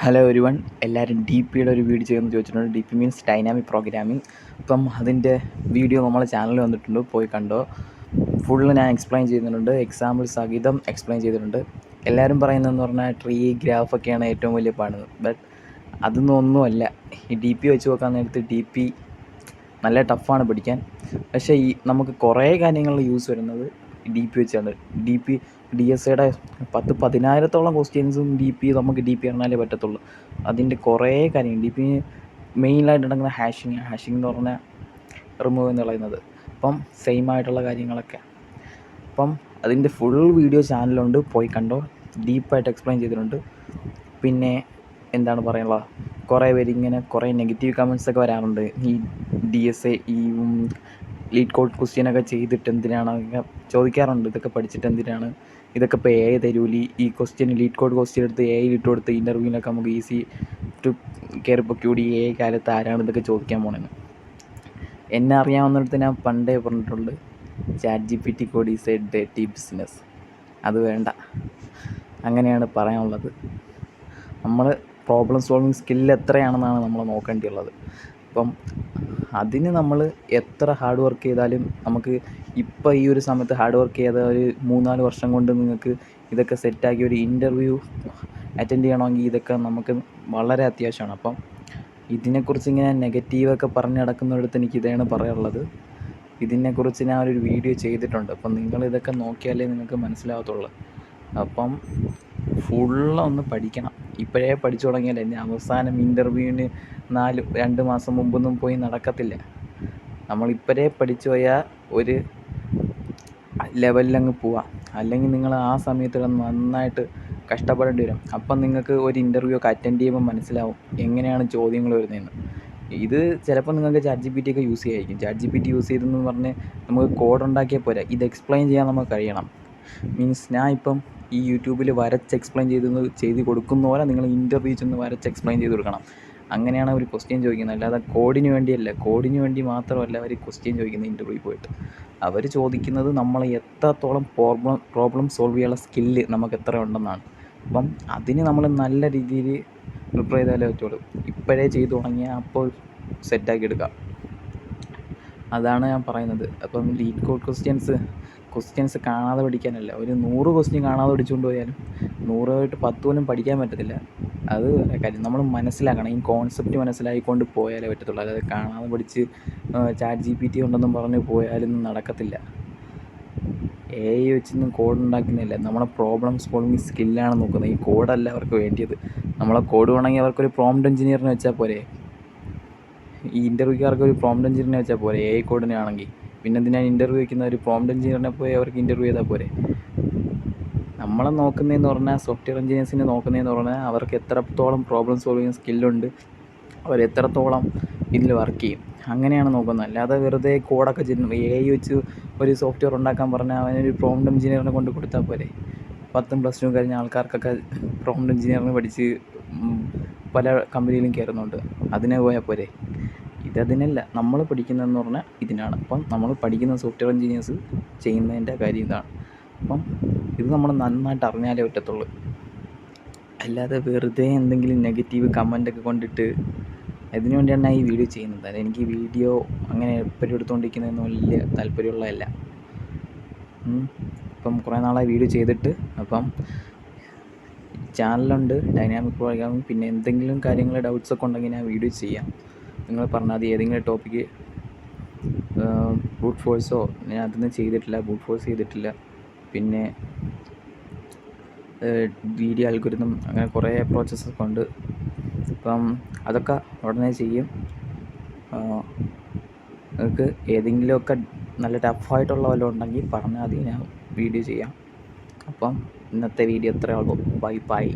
Hello ഒരു one എല്ലാവരും D പിയുടെ ഒരു വീഡിയോ ചെയ്യുമെന്ന് ചോദിച്ചിട്ടുണ്ട്. D P means dynamic programming അപ്പം അതിന്റെ വീഡിയോ നമ്മളെ ചാനലിൽ വന്നിട്ടുണ്ട്. പോയി കണ്ടോ. ഫുള്ള് ഞാൻ എക്സ്പ്ലെയിൻ ചെയ്യുന്നുണ്ട് എക്സാമ്പിൾ സഹിതം എക്സ്പ്ലെയിൻ ചെയ്തിട്ടുണ്ട്. എല്ലാവരും പറയുന്നതെന്ന് പറഞ്ഞാൽ ട്രീ ഗ്രാഫൊക്കെയാണ് ഏറ്റവും വലിയ പാട്. ബട്ട് അതൊന്നും ഒന്നുമല്ല ഈ ഡി പി വെച്ച് നോക്കാൻ നേരത്ത് ഡി പി നല്ല ടഫാണ് പഠിക്കാൻ. പക്ഷേ ഈ നമുക്ക് കുറേ കാര്യങ്ങളിൽ യൂസ് വരുന്നത് ഡി പി വെച്ചാണ് ഡി പി ഡി എസ് എയുടെ പത്ത് പതിനായിരത്തോളം ക്വസ്റ്റ്യൻസും ഡി പി നമുക്ക് ഡി പി പറഞ്ഞാലേ പറ്റത്തുള്ളൂ. അതിന്റെ കുറേ കാര്യം ഡി പി മെയിനായിട്ട് നടക്കുന്ന ഹാഷിങ് ഹാഷിങ് എന്ന് പറഞ്ഞാൽ റിമൂവ് എന്ന് പറയുന്നത്. അപ്പം സെയിം ആയിട്ടുള്ള കാര്യങ്ങളൊക്കെ. അപ്പം അതിന്റെ ഫുൾ വീഡിയോ ചാനലുണ്ട് പോയി കണ്ടോ. ഡീപ്പായിട്ട് എക്സ്പ്ലെയിൻ ചെയ്തിട്ടുണ്ട്. പിന്നെ എന്താണ് പറയാനുള്ളത്? കുറേ പേര് ഇങ്ങനെ കുറേ നെഗറ്റീവ് കമൻസ് ഒക്കെ വരാറുണ്ട്. ഈ ഡി എസ് എ ഈ ലീഡ് കോഡ് ക്വസ്റ്റ്യനൊക്കെ ചെയ്തിട്ട് എന്തിനാണ്? അങ്ങനെ ചോദിക്കാറുണ്ട്. ഇതൊക്കെ പഠിച്ചിട്ട് എന്തിനാണ്? ഇതൊക്കെ ഇപ്പോൾ എ ഐ തരൂലി. ഈ ക്വസ്റ്റ്യൻ ലീഡ് കോഡ് ക്വസ്റ്റ്യൻ എടുത്ത് എ ഐ ഇട്ട് കൊടുത്ത് ഇന്റർവ്യൂവിനൊക്കെ നമുക്ക് ഈസി ടു കയറി പൊക്കൂടി എ ഐ കാലത്ത് ആരാണ് ഇതൊക്കെ ചോദിക്കാൻ പോണെന്ന്. എന്നെ അറിയാവുന്നിടത്ത് ഞാൻ പണ്ടേ പറഞ്ഞിട്ടുണ്ട്. Chat G P T code is a ഡേറ്റി ബിസിനസ് അത് വേണ്ട. അങ്ങനെയാണ് പറയാനുള്ളത്. നമ്മൾ പ്രോബ്ലം സോൾവിങ് സ്കില്ല് എത്രയാണെന്നാണ് നമ്മൾ നോക്കേണ്ടിയുള്ളത്. അപ്പം അതിന് നമ്മൾ എത്ര ഹാർഡ് വർക്ക് ചെയ്താലും നമുക്ക് ഇപ്പം ഈ ഒരു സമയത്ത് ഹാർഡ് വർക്ക് ചെയ്ത ഒരു മൂന്നാൽ വർഷം കൊണ്ട് നിങ്ങൾക്ക് ഇതൊക്കെ സെറ്റാക്കി ഒരു ഇന്റർവ്യൂ അറ്റൻഡ് ചെയ്യണമെങ്കിൽ ഇതൊക്കെ നമുക്ക് വളരെ അത്യാവശ്യമാണ്. അപ്പം ഇതിനെക്കുറിച്ച് ഇങ്ങനെ നെഗറ്റീവൊക്കെ പറഞ്ഞ് നടക്കുന്നിടത്ത് എനിക്ക് ഇതാണ് പറയാനുള്ളത്. ഇതിനെക്കുറിച്ച് ഞാൻ ഒരു വീഡിയോ ചെയ്തിട്ടുണ്ട്. അപ്പം നിങ്ങൾ ഇതൊക്കെ നോക്കിയാലേ നിങ്ങൾക്ക് മനസ്സിലാകത്തുള്ളൂ അപ്പം ഫുള്ളൊന്ന് പഠിക്കണം. ഇപ്പോഴേ പഠിച്ചു തുടങ്ങിയാലേ ഇനി അവസാനം ഇന്റർവ്യൂവിന് നാല് രണ്ട് മാസം മുമ്പൊന്നും പോയി നടക്കത്തില്ല. നമ്മൾ ഇപ്പോഴേ പഠിച്ചു പോയാൽ ഒരു ലെവലിലങ്ങ് പോവാം. അല്ലെങ്കിൽ നിങ്ങൾ ആ സമയത്ത് നന്നായിട്ട് കഷ്ടപ്പെടേണ്ടി വരും. അപ്പം നിങ്ങൾക്ക് ഒരു ഇന്റർവ്യൂ ഒക്കെ അറ്റൻഡ് ചെയ്യുമ്പോൾ മനസ്സിലാവും എങ്ങനെയാണ് ചോദ്യങ്ങൾ വരുന്നതെന്ന്. ഇത് ചിലപ്പോൾ നിങ്ങൾക്ക് ചാറ്റ് ജി പി ടി ഒക്കെ യൂസ് ചെയ്യായിരിക്കും. Chat G P T use ചെയ്തെന്ന് പറഞ്ഞ് നമുക്ക് കോഡ് ഉണ്ടാക്കിയാൽ പോരാ. ഇത് എക്സ്പ്ലെയിൻ ചെയ്യാൻ നമുക്ക് കഴിയണം മീൻസ് ഞാൻ ഇപ്പം ഈ യൂട്യൂബിൽ വരച്ച് എക്സ്പ്ലെയിൻ ചെയ്ത് ചെയ്ത് കൊടുക്കുന്ന പോലെ നിങ്ങൾ ഇന്റർവ്യൂ ചെന്ന് വരച്ച് എക്സ്പ്ലെയിൻ ചെയ്ത് കൊടുക്കണം. അങ്ങനെയാണ് അവർ ക്വസ്റ്റ്യൻ ചോദിക്കുന്നത്. അല്ലാതെ കോഡിന് വേണ്ടിയല്ല. കോഡിന് വേണ്ടി മാത്രമല്ല അവർ ക്വസ്റ്റ്യൻ ചോദിക്കുന്നത് ഇന്റർവ്യൂ പോയിട്ട്. അവർ ചോദിക്കുന്നത് നമ്മൾ എത്രത്തോളം പ്രോബ്ലം പ്രോബ്ലം സോൾവ് ചെയ്യാനുള്ള സ്കില്ല് നമുക്ക് എത്ര ഉണ്ടെന്നാണ്. അപ്പം അതിന് നമ്മൾ നല്ല രീതിയിൽ പ്രിപ്പയർ ചെയ്താലേ പറ്റുള്ളൂ. ഇപ്പോഴേ ചെയ്തു തുടങ്ങിയാൽ അപ്പോൾ സെറ്റാക്കി എടുക്കാം. അതാണ് ഞാൻ പറയുന്നത്. അപ്പം ലീഡ് കോഡ് ക്വസ്റ്റ്യൻസ് ക്വസ്റ്റ്യൻസ് കാണാതെ പഠിക്കാനല്ല. ഒരു നൂറ് ക്വസ്റ്റ്യൻ കാണാതെ പഠിച്ചുകൊണ്ട് പോയാലും നൂറായിട്ട് പത്ത് പോലും പഠിക്കാൻ പറ്റത്തില്ല. അത് കാര്യം നമ്മൾ മനസ്സിലാക്കണം. ഈ കോൺസെപ്റ്റ് മനസ്സിലാക്കിക്കൊണ്ട് പോയാലേ പറ്റത്തുള്ളൂ. അല്ലാതെ കാണാതെ പഠിച്ച് ചാറ്റ് ജി പി ടി ഉണ്ടെന്നും പറഞ്ഞ് പോയാലും നടക്കത്തില്ല. എ ഐ വെച്ചൊന്നും കോഡ് ഉണ്ടാക്കുന്നില്ല നമ്മളെ പ്രോബ്ലം സോൾവിങ് സ്കില്ലാണ് നോക്കുന്നത്. ഈ കോഡല്ല അവർക്ക് വേണ്ടിയത്. നമ്മളെ കോഡ് വേണമെങ്കിൽ അവർക്കൊരു പ്രോംപ്റ്റ് എഞ്ചിനീയറിനെ വെച്ചാൽ പോരെ. ഈ ഇന്റർവ്യൂക്കാർക്ക് ഒരു പ്രോംപ്റ്റ് എഞ്ചിനീയറിനെ വെച്ചാൽ പോരെ. എ ഐ കോഡിനെ ആണെങ്കിൽ. പിന്നെ എന്തിനാ ഇന്റർവ്യൂ വയ്ക്കുന്ന ഒരു പ്രോംപ്റ്റ് എഞ്ചിനീയറിനെ പോയി അവർക്ക് ഇന്റർവ്യൂ ചെയ്താൽ പോരെ. നമ്മളെ നോക്കുന്നതെന്ന് പറഞ്ഞാൽ സോഫ്റ്റ്വെയർ എഞ്ചിനീയേഴ്സിനെ നോക്കുന്നതെന്ന് പറഞ്ഞാൽ അവർക്ക് എത്രത്തോളം പ്രോബ്ലം സോൾവിങ് സ്കില്ലുണ്ട് അവർ എത്രത്തോളം ഇതിൽ വർക്ക് ചെയ്യും. അങ്ങനെയാണ് നോക്കുന്നത്. അല്ലാതെ വെറുതെ കോഡൊക്കെ എ ഐ വെച്ച് ഒരു സോഫ്റ്റ്വെയർ ഉണ്ടാക്കാൻ പറഞ്ഞാൽ അവനൊരു പ്രോംപ്റ്റ് എഞ്ചിനീയറിനെ കൊണ്ട് കൊടുത്താൽ പോരെ. പത്തും പ്ലസ് ടു കഴിഞ്ഞ ആൾക്കാർക്കൊക്കെ പ്രോംപ്റ്റ് എഞ്ചിനീയറിന് പഠിച്ച് പല കമ്പനിയിലും കയറുന്നുണ്ട് അതിനെ പോയാൽ പോരെ. ഇതതിനല്ല നമ്മൾ പഠിക്കുന്നതെന്ന് പറഞ്ഞാൽ ഇതിനാണ്. അപ്പം നമ്മൾ പഠിക്കുന്ന സോഫ്റ്റ്വെയർ എഞ്ചിനീയേഴ്സ് ചെയ്യുന്നതിന്റെ കാര്യം ഇതാണ്. അപ്പം ഇത് നമ്മൾ നന്നായിട്ട് അറിഞ്ഞാലേ പറ്റത്തുള്ളൂ. അല്ലാതെ വെറുതെ എന്തെങ്കിലും നെഗറ്റീവ് കമന്റൊക്കെ കൊണ്ടിട്ട് അതിനു വേണ്ടിയാണ് ഞാൻ ഈ വീഡിയോ ചെയ്യുന്നത്. അല്ല എനിക്ക് വീഡിയോ അങ്ങനെ എപ്പോഴും എടുത്തുകൊണ്ടിരിക്കുന്നതൊന്നും വലിയ താല്പര്യമുള്ളതല്ല. ഇപ്പം കുറേ നാളായി വീഡിയോ ചെയ്തിട്ട് അപ്പം ചാനലുണ്ട് ഡൈനാമിക് പ്രോഗ്രാമിംഗ് പിന്നെ എന്തെങ്കിലും കാര്യങ്ങൾ ഡൗട്ട്സൊക്കെ ഉണ്ടെങ്കിൽ ഞാൻ വീഡിയോ ചെയ്യാം. നിങ്ങൾ പറഞ്ഞാൽ മതി ഏതെങ്കിലും ടോപ്പിക്ക് ബ്രൂട്ട് ഫോഴ്സോ ഞാൻ അതൊന്നും ചെയ്തിട്ടില്ല ബ്രൂട്ട് ഫോഴ്സ് ചെയ്തിട്ടില്ല. പിന്നെ വീഡിയോ അൽഗുരുതം അങ്ങനെ കുറേ പ്രോസസ്സൊക്കെ ഉണ്ട്. അപ്പം അതൊക്കെ ഉടനെ ചെയ്യും. നിങ്ങൾക്ക് ഏതെങ്കിലുമൊക്കെ നല്ല ടഫായിട്ടുള്ള വല്ലതും ഉണ്ടെങ്കിൽ പറഞ്ഞാൽ മതി ഞാൻ വീഡിയോ ചെയ്യാം. അപ്പം ഇന്നത്തെ വീഡിയോ ഇത്രയേ ഉള്ളൂ. Bye bye